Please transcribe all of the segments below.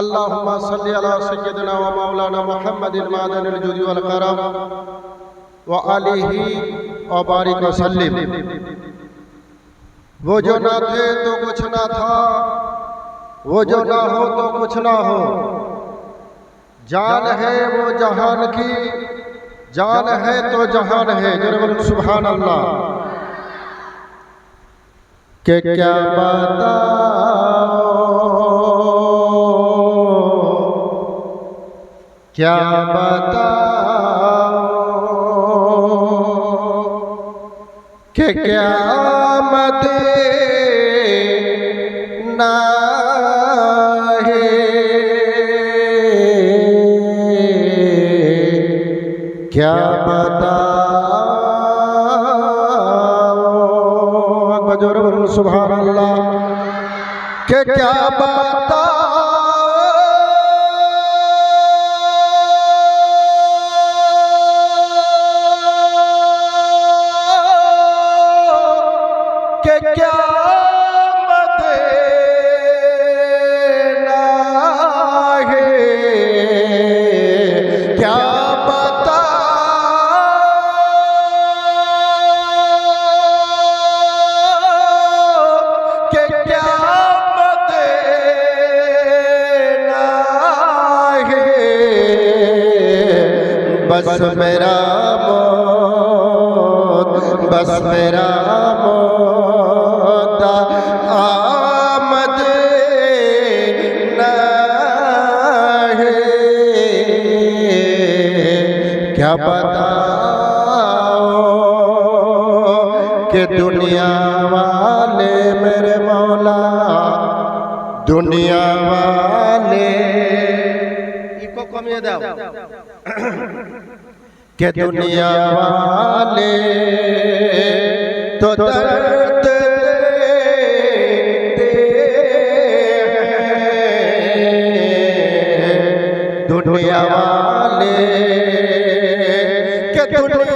اللہم صلی علی سیدنا و مولانا محمد المعدن الجود و بارک و سلیم وہ جو نہ تھے تو کچھ نہ تھا، وہ جو نہ ہو تو کچھ نہ ہو۔ جان ہے وہ جہان کی، جان ہے تو جہان ہے۔ جناب سبحان اللہ۔ کہ کیا بات ہے क्या बताओ कि क्या मत ना क्या बताओ बोलो सुभान अल्लाह के क्या बताओ بس میرا موت بس میرا موت कि दुनिया वाले तो दर्द दुनिया वाले के दुनिया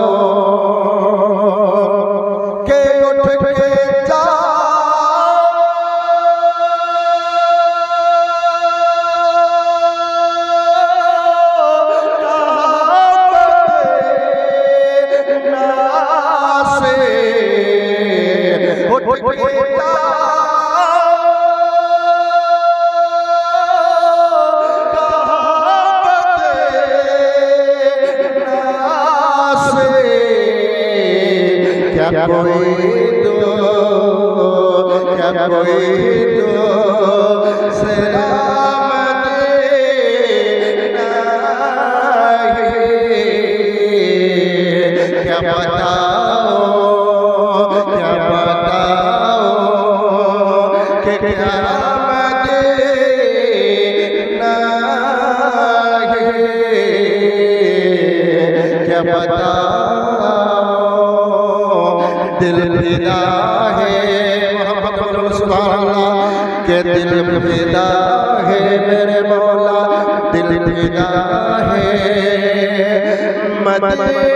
क्या दिल फिदा है मेरे मौला दिल फिदा है मदीने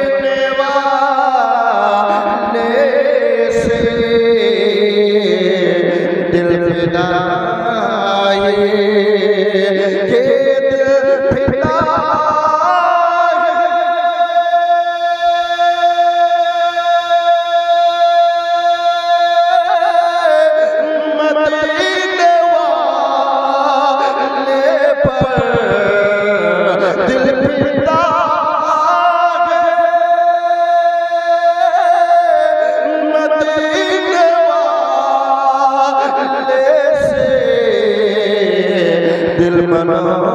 दिल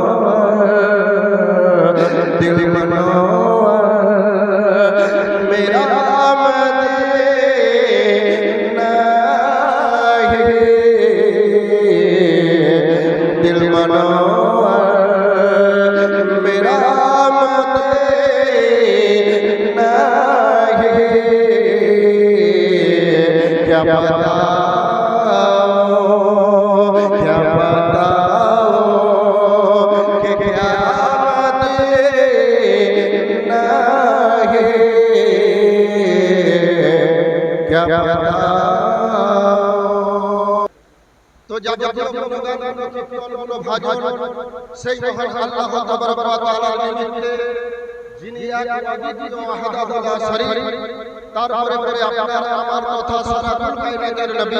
আপনার আমার কথা সারা কায়নাতের নবী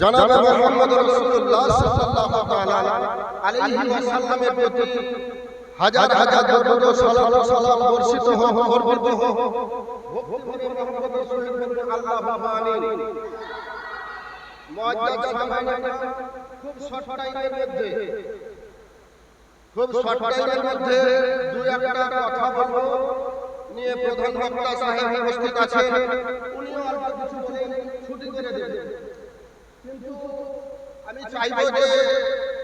জনাবে মুহাম্মদ হাজার হাজার দরুদ ও সালাম সামাইনা খুব শর্ট টাইমের মধ্যে। খুব মধ্যে দুই একটা কথা বলব। নিয়ে প্রধান বক্তা সাহেব উপস্থিত আছেন। উনিও অল্প কিছু বলে ছুটি করে দেবেন। কিন্তু আমি চাইব যে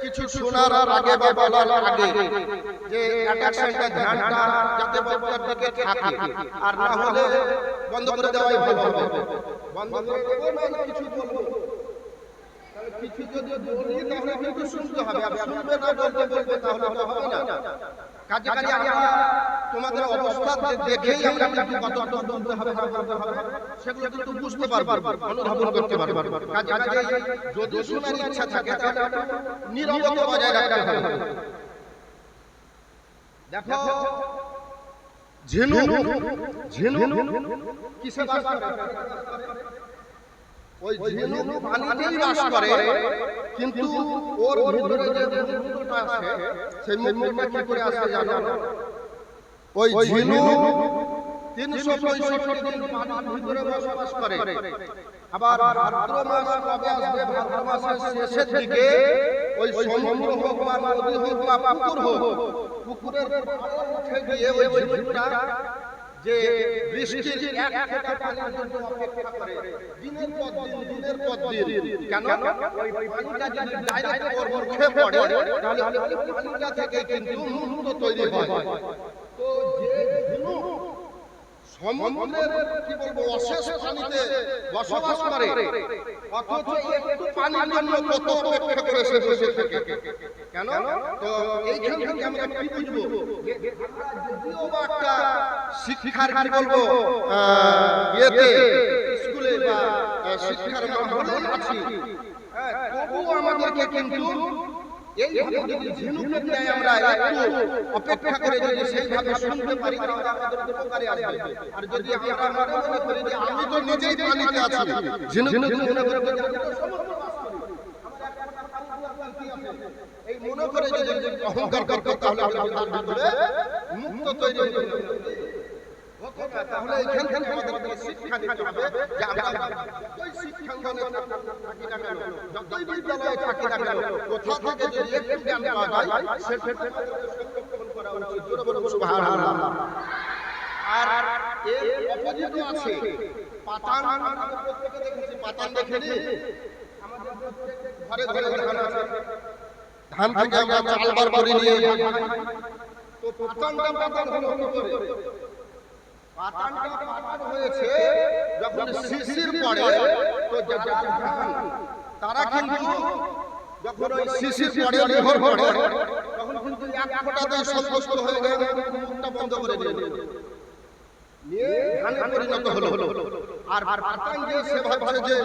কিছু শোনার আগে বা বলার আগে যে অ্যাটেনশনটা ধ্যানটা যাতে বক্তার দিকে থাকে। আর না হলে বন্ধ করে দেওয়াই ভালো হবে। বন্ধ করে দেবো না কিছু বলব। কিছু যদি বলি, তাহলে কিন্তু শুনতে হবে। শুনবে না বলতে বলবে তাহলে তো হবে না। কাজে কাজে আমরা তোমাদের অবস্থা দেখেই আমরা কিন্তু কতটা বলতে হবে সেগুলো কিন্তু বুঝতে পারব, অনুধাবন করতে পারব। কাজে কাজে যদি শোনার ইচ্ছা থাকে, তাহলে নীরবতা বজায় রাখতে হবে। দেখো ঝিনু ঝিনু কিসে বাস করে ওই ঝিনুক পানিতেই বাস করে কিন্তু ওর ভিতরে যে মুকুটটা আছে সেই মুকুটটা কি করে আসে জানো? ওই ঝিনুক তিনশো পঁয়ষট্টি দিন পানির ভিতরে বসবাস করে। আবার ভাদ্র মাস কবে আসবে ভাদ্র মাসের শেষের দিকে ওই সমুদ্র হোক বা নদী হোক বা পুকুর হোক পুকুরের উঠে গিয়ে ওই ঝিনুকটা যে বৃষ্টির এক ফোঁটা পানির জন্য অপেক্ষা করে। দিনের পর দিন দিনের পর দিন। কেন? ওই পানিটা যদি ডাইরেক্ট ওর মুখে পড়ে তাহলে ওই পানিটা থেকে কিন্তু মুক্ত তৈরি হয়। তো যে সমুদ্রের কি বলব অশেষ পানিতে বসবাস করে। অথচ একটু পানির জন্য কত অপেক্ষা করে সে বসে থাকে। কেন? তো এইখান থেকে আমরা কি বুঝব? যদিও বা শিক্ষার কি বলব? ইয়েতে স্কুলে বা শিক্ষার মাহলে আছি। তবুও আমাদেরকে কিন্তু এইভাবে যদি ঝিনুকের ন্যায় আমরা একটু অপেক্ষা করে যদি সেইভাবে শুনতে পারি আমাদের উপকারে আসবে। আর যদি আমরা মনে মনে করি যে আমি তো নিজেই পানিতে আছি ঝিনুক ঝিনুক মনে? এই মনে করে যদি অহংকার করতে তাহলে আমাদের ভিতরে মুক্ত তৈরি তাহলে এইখান থেকে আমাদেরকে শিক্ষা নিতে হবে। যে আমরা যতই শিক্ষাঙ্গনে থাকি না কেন, যতই বিদ্যালয়ে থাকি না কেন, কোথা থেকে যদি একটু জ্ঞান পাওয়া যায়, সেটা সংরক্ষণ করা উচিত। জোরে বলুন সুবহানাল্লাহ। আর এর অপোজিটও আছে। পাতান আমাদের প্রত্যেকে দেখেছি পাতান দেখেনি আমাদের ঘরে ঘরে ধান আছে। ধান থেকে আমরা চাল বার করে নিয়ে তো পাতানটা পাতান হলো কি করে। পাতানটা পাতান হয়েছে যখন শিশির পড়ে তো তারা কিন্তু যখন ওই শিশির পড়ে নিহর পড়ে তখন কিন্তু এক ফোঁটাতেই সন্তুষ্ট হয়ে গেল মুখটা বন্ধ করে দিয়ে নিয়ে ধানে পরিণত হলো। আর পাতান যে সেভাবে যে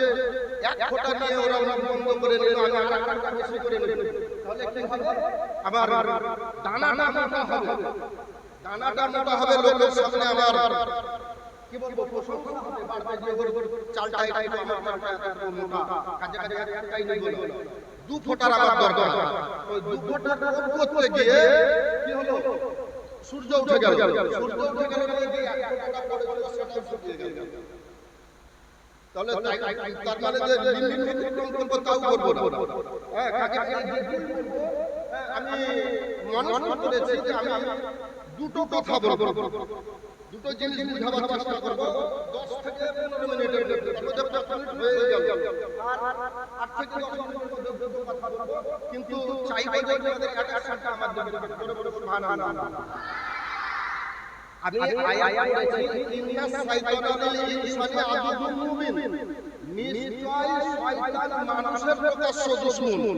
এক ফোঁটা নিয়ে ওরা বন্ধ করে নিল আমি আর একটা বেশি করে নিল। তাহলে কি হবে? আমার দানাটা মোটা হবে। দানাটা মোটা হবে লোকের সামনে আমার কি বলব প্রশংসা হবে বাড়বে যে ওর চালটা একটু আমার চালটা মোটা কাজে কাজে একটাই নেই বলে দু ফোঁটার আমার দরকার ওই দু ফোঁটার করতে গিয়ে কি হলো সূর্য উঠে গেল সূর্য উঠে গেল মানে তাহলে তার মানে যে দিন দিন অতিক্রম করব তাও হ্যাঁ করব, হ্যাঁ, আমি মনে করেছি যে আমি দুটো কথা বলব। দুটো জিনিস বুঝাবার চেষ্টা করব। দশ থেকে পনেরো মিনিটের মধ্যে মিনিট হয়ে গেল আর আট থেকে দশ মিনিটের মধ্যে দুটো কথা বলব। কিন্তু চাইব যে আমাদের আমার দিকে সুবহানাল্লাহ আমি আয়াত ইনসানি নিশ্চয় শয়তান মানুষের প্রকাশ্য দুশমন।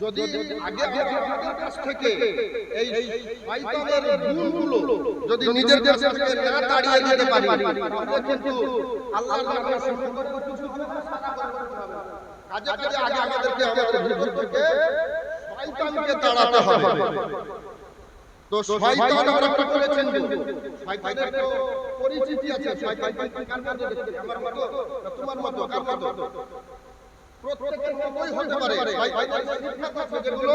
যদি আগে আমাদের কাছ থেকে এই শয়তানের গুণগুলো যদি নিজের কাছ থেকে না তাড়িয়ে দিতে পারি। তাহলে কিন্তু আল্লাহর নামে করতে কিছু। কাজে কাজে আগে আমাদেরকে আমাদের ভিতর থেকে শয়তানকে তাড়াতে হবে। তো শয়তান আমরা করেছেন শয়তানের তো পরিচিতি আছে। শয়তান কার মতো দেখতে? আমার মতো? তোমার মতো? কার হতে পারে শয়তানের সিদ্ধান্ত আছে যেগুলো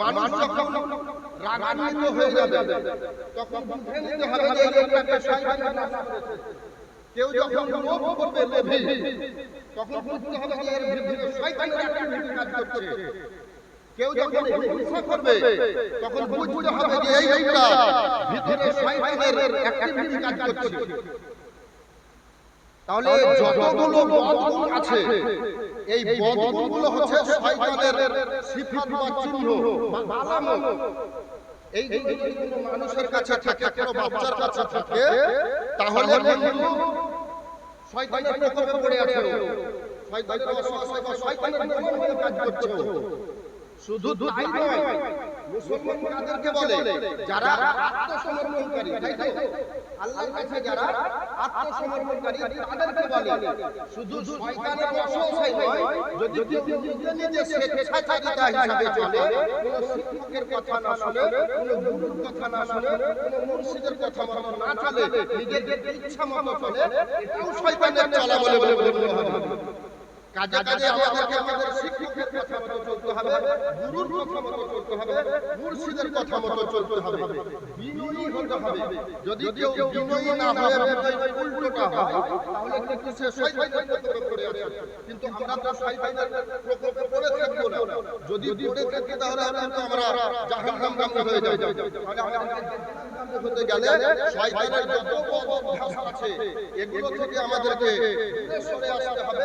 মানুষ যখন রাগান্বিত হয়ে যাবে তখন বুঝে নিতে হবে যে লোকটাকে শয়তান নাশা করেছে কেউ যখন লোভ করবে লোভী তখন বুঝতে হবে যে এর ভিতরে শয়তানের অ্যাক্টিভিটি কাজ করছে কেউ যখন হিংসা করবে তখন বুঝতে হবে যে এই লোকটা ভিতরে শয়তানের অ্যাক্টিভিটি কাজ করছে তাহলে যতগুলো আছে এই বদগুলো হচ্ছে শয়তানের সিফাত বা চিহ্ন আলামত এই মানুষের কাছে থাকে কোনো বাচ্চার কাছে থাকে তাহলে কিন্তু শয়তানের প্রকোপে পড়ে আছে। শয়তানের শয়তানের কাজ করছে। শুধু তাই নয় মুসলমান কাদেরকে বলে যারা আত্মসমর্পণকারী তাই তো? আল্লাহর কাছে যারা আত্মসমর্পণকারী তাদেরকে বলে শুধু শয়তানের অসহায় নয় যদি কেউ নিজে নিজে স্বেচ্ছাচারিতা হিসাবে চলে কোনো শিক্ষকের কথা না শুনে কোনো গুরুর কথা না শুনে কোনো মুর্শিদের কথা মতো না চলে নিজের ইচ্ছা মতো চলে এটাও শয়তানের চলা বলে বলে গণ্য হবে কাজে কাজে আমাদেরকে আমাদের শিক্ষকের কথা মতো চলতে হবে গুরুর কথা মতো চলতে হবে মুর্শিদের কথা মতো চলতে হবে। বিনয়ী হতে হবে। যদি কেউ বিনয়ী না হয়ে উল্টোটা হয়। তাহলে কিন্তু সে শয়তানের প্রকোপে পড়ে আছে কিন্তু আমরা তো শয়তানের প্রকোপে পড়ে থাকব না। যদি পড়ে থাকি তাহলে কিন্তু আমরা জাহান্নামগামী হয়ে যাব। তাহলে আমাদেরকে হতে গেলে শয়তানের যত বদ অভ্যাস আছে এগুলো থেকে আমাদেরকে দূরে সরে আসতে হবে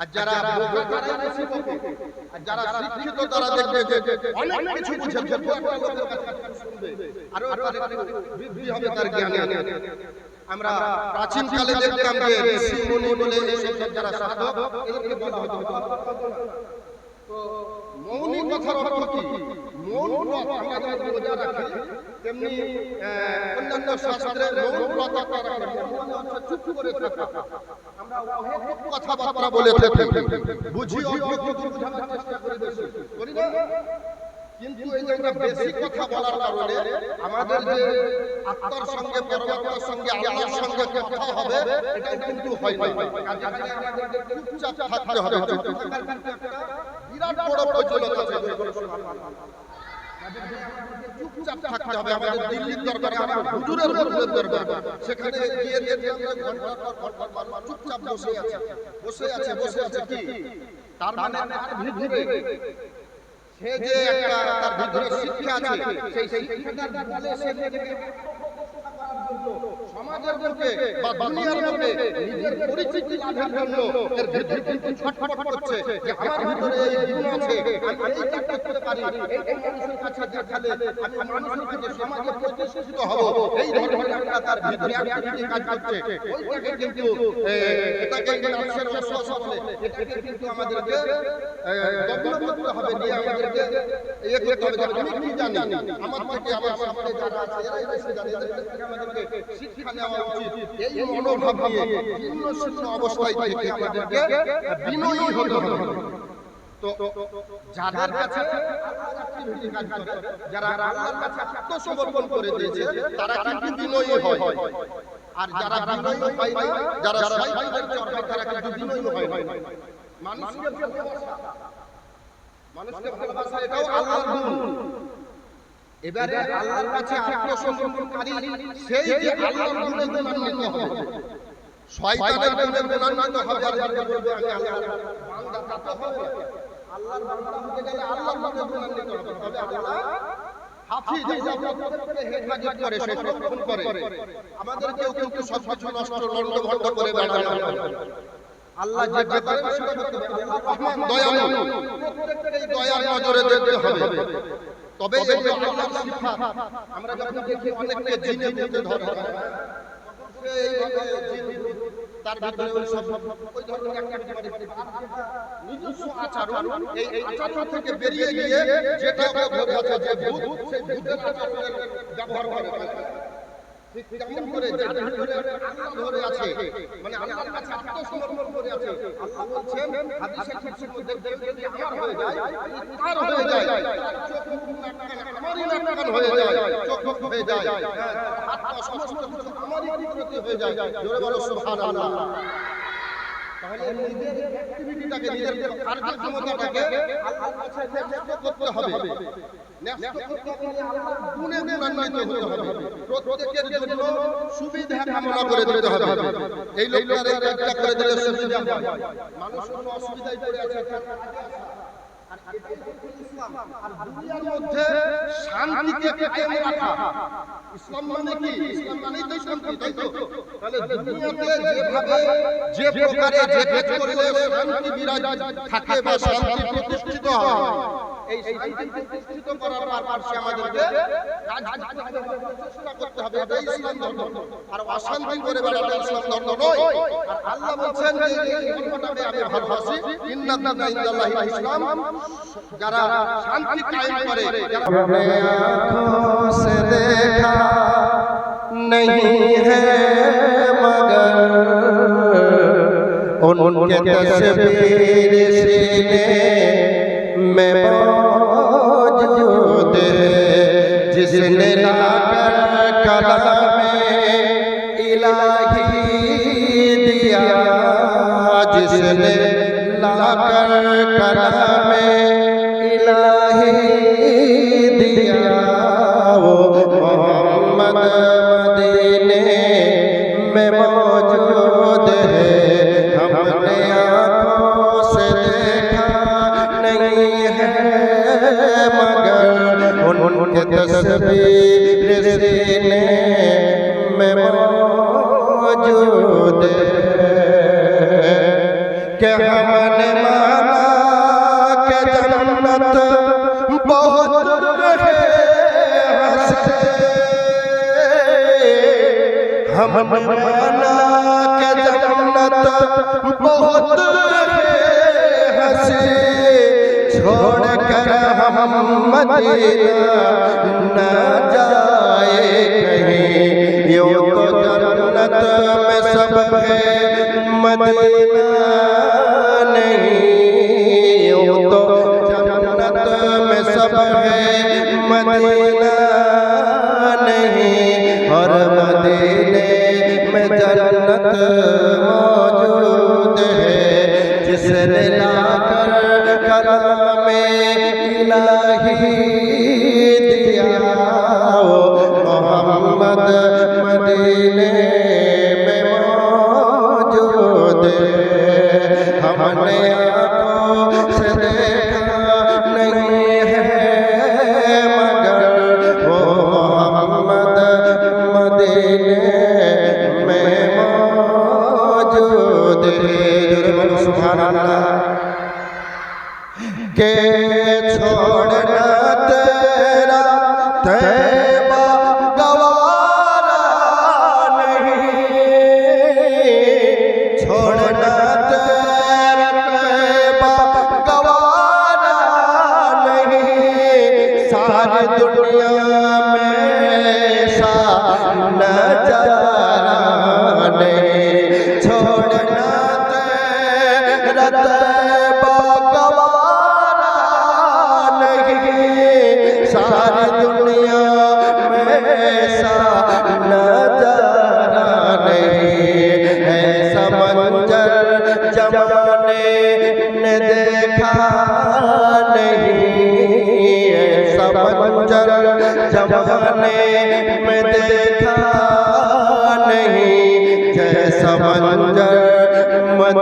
আর যারা আর যারা শিক্ষিত তারা দেখবে অনেক কিছু বুঝে তবু একটা লোকের কাছে একটু শুনবে। আরও বৃদ্ধি হবে তার জ্ঞানে আমরা প্রাচীন কালে দেখতাম যে ঋষি মুনি বলে এই সব যারা সাধক এদেরকে বলা হতো। তো মৌনী কথার অর্থ কি? মৌন ব্রত আমরা যেমন রোজা রাখি। তেমনি অন্যান্য শাস্ত্রে। মৌন হচ্ছে চুপ করে থাকা। আমরা অহেতুক কথাবার্তা বলে থাকি। বুঝি অল্প কিছু বোঝানোর চেষ্টা করি বেশি করি না? কিন্তু এই যে আমরা বেশি কথা বলার কারণে আমাদের যে আত্মার সঙ্গে পরমাত্মার সঙ্গে আল্লাহর সঙ্গে কথা হবে এটা কিন্তু হয় না। কাজে কাজে চুপচাপ থাকতে হবে। চুপ থাকার কিন্তু একটা বিরাট বড় প্রচলন আছে। চুপচাপ থাকতে হবে আমাদের দিল্লির দরবারে আমার হুজুরের হুজুরের দরবার। সেখানে গিয়ে দেখি ঘণ্টার পর ঘণ্টার পর চুপচাপ বসে আছে। বসে আছে বসে আছে কি? তার মানে তার ভিতরে সে যে একটা তার ভিতরে শিক্ষা আছে সেই শিক্ষাটার বলে সে নিজেকে সমাজের মুখে বা দুনিয়ার মুখে নিজের পরিচিতি লাভের জন্য এর ভিতরে কিন্তু ছটফট করছে যে আমার ভিতরে এই গুণ আছে আমি এই কাজটা করতে পারি। এই মানুষের কাছে দেখালে আমি মানুষের কাছে সমাজে প্রতিষ্ঠিত হব এই ধরনের একটা তার ভিতরে কাজ করছে। ওইটাকে কিন্তু এটাকে মানুষের অশ্বাস বলে। এটাকে কিন্তু আমাদেরকে করতে হবে নিয়ে আমাদেরকে ইয়ে করতে হবে। যে আমি কি জানি? আমার থেকে আমার সামনে যারা আছে এরাই বেশি জানে এদের থেকে আমাদেরকে শিক্ষা নেওয়া উচিত। এই মনোভাব নিয়ে ভিন্ন শূন্য অবস্থায় থেকে আমাদেরকে বিনয়ী হতে হবে। তো যাদের কাছে যারা আল্লাহর কাছে আত্মসমর্পণ করে দিয়েছে তারা কিন্তু বিনয়ী হয়। আর যারা বিনয়ী হয় না যারা শয়তানের চরকায় তারা কিন্তু বিনয়ী হয়। না মানুষকে ভালোবাসা। মানুষকে ভালোবাসা এটাও আল্লাহর গুণ। এবারে আল্লাহর কাছে আত্মসমর্পণকারী সেই যে আল্লাহর গুণে গুণান্বিত হবে। শয়তানের গুণে গুণান্বিত হবে। আর যাকে বলবে আমি আল্লাহর বান্দা তা তো হবে। আল্লাহর বান্দা হতে গেলে আল্লাহর গুণে গুণান্বিত হবে। তবে আল্লাহ হাফিজ এই যে আমাদেরকে হেফাজত করে সংরক্ষণ করে। আমাদের কেউ কিন্তু নষ্ট করে বেড়ানো আল্লাহ যে ব্যাপারে সেটা করতে পারে আল্লাহ রহমান দয়ালু। প্রত্যেককেই দয়ার নজরে দেখতে হবে। তবে আমরা যখন দেখি অনেককে জিনে ভূতে ধরে তার ভিতরে ওই সব ধরনের নিজস্ব আচরণ এই আচরণ থেকে বেরিয়ে গিয়ে যেটা ধরে আছে যে ভূত সেই ভূতের আচরণের ব্যবহার করে ঠিক তেমন করে যার ভিতরে আল্লাহ ধরে আছে মানে আল্লাহর কাছে আত্মসমর্পণ করে আছে আল্লাহ বলছেন হাদিসে কিছু দেখবেন যদি আমার হয়ে যায় তার হয়ে যায় চোখ মুখ আমারই নাক হয়ে যায় চোখ মুখ হয়ে যায় হ্যাঁ, হাত পা সমস্ত কিছু আমারই কুদরতি হয়ে যায় জোরে বলো সুবহানাল্লাহ তাহলে নিজের অ্যাক্টিভিটিটাকে নিজের কার্যক্ষমতাটাকে ন্যস্ত করতে হবে। ন্যস্ত করতে আল্লাহর গুণে গুণান্বিত হতে হবে। প্রত্যেকের জন্য সুবিধা কামনা করে দিতে হবে। এই লোকটার করে দিলে সুবিধা হয়। মানুষ কোনো অসুবিধায় পড়ে আছে। আর মধ্যে শান্তিকে কায়েম ইসলাম মানে কি? ইসলাম মানেই তো শান্তি তাই তো? তাহলে দুনিয়াতে যেভাবে বা প্রতিষ্ঠিত হবে, এটাই ইসলাম আমি ভালোবাসি ইন্নাল্লাহ ইন্দাল্লাহি ইসলাম যারা शांति कायम करे। अपने आँखों से देखा नहीं है मगर। उन उनके तस्वीर सीने में मौजूद जिसने लाकर कला में इलाही दिया जिसने लाकर कला में हमने के जन्नत बहुत है। छोड़ कर हम मदीना न जाए कहीं। यो तो जन्नत में सब है मदीना। দিলে মে মজুদ। সুবহানাল্লাহ।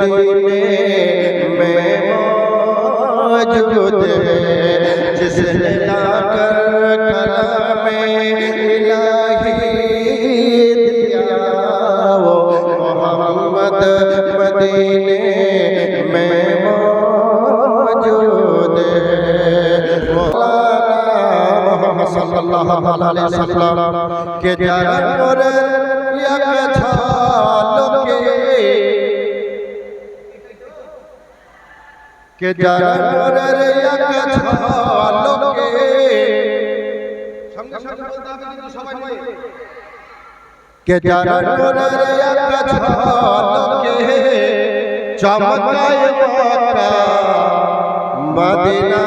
मदीने में मौजूद है, जिसने लाकर कलाम इलाही दिया। वो मोहम्मद मदीने में मौजूद है। सल्लल्लाहु अलैहि वसल्लम के जानवर एक छालोके কে জানোয়ারের এক ঝলকে সঙ্গে সঙ্গে বলতে হবে কিন্তু সবাই নয়। কে জানোয়ারের এক ঝলকে চমকায় মক্কা মদিনা।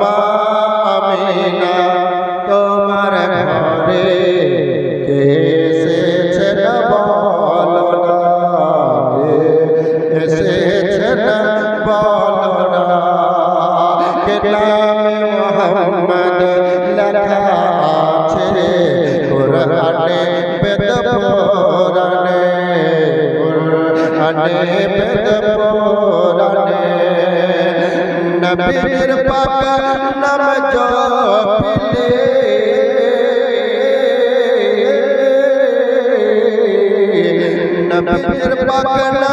মা কোরআনে বেদ পুরাণে নবীর পাক নাম জপিলে। নবীর পাক না।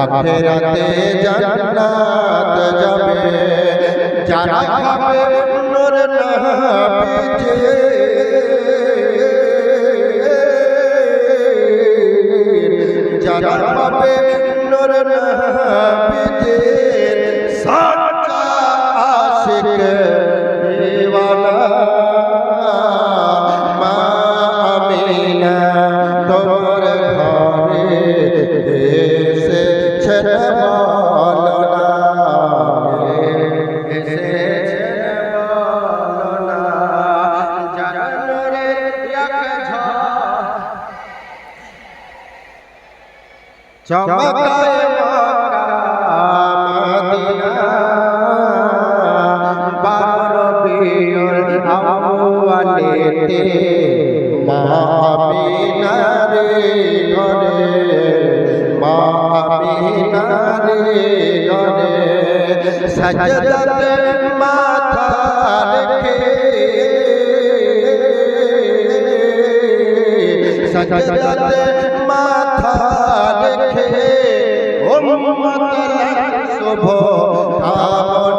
আখেরাতে জান্নাত যাবে। যারা খাবে নূর নবীজে যারা পাবে নূর নবীজের সাচ্চা আওয়ালেতে মামিনারে ঘরে মামিনারে ঘরে সজদাতে মাথা রেখে সজদাতে মাথা রেখে উম্মত শুভ কামনা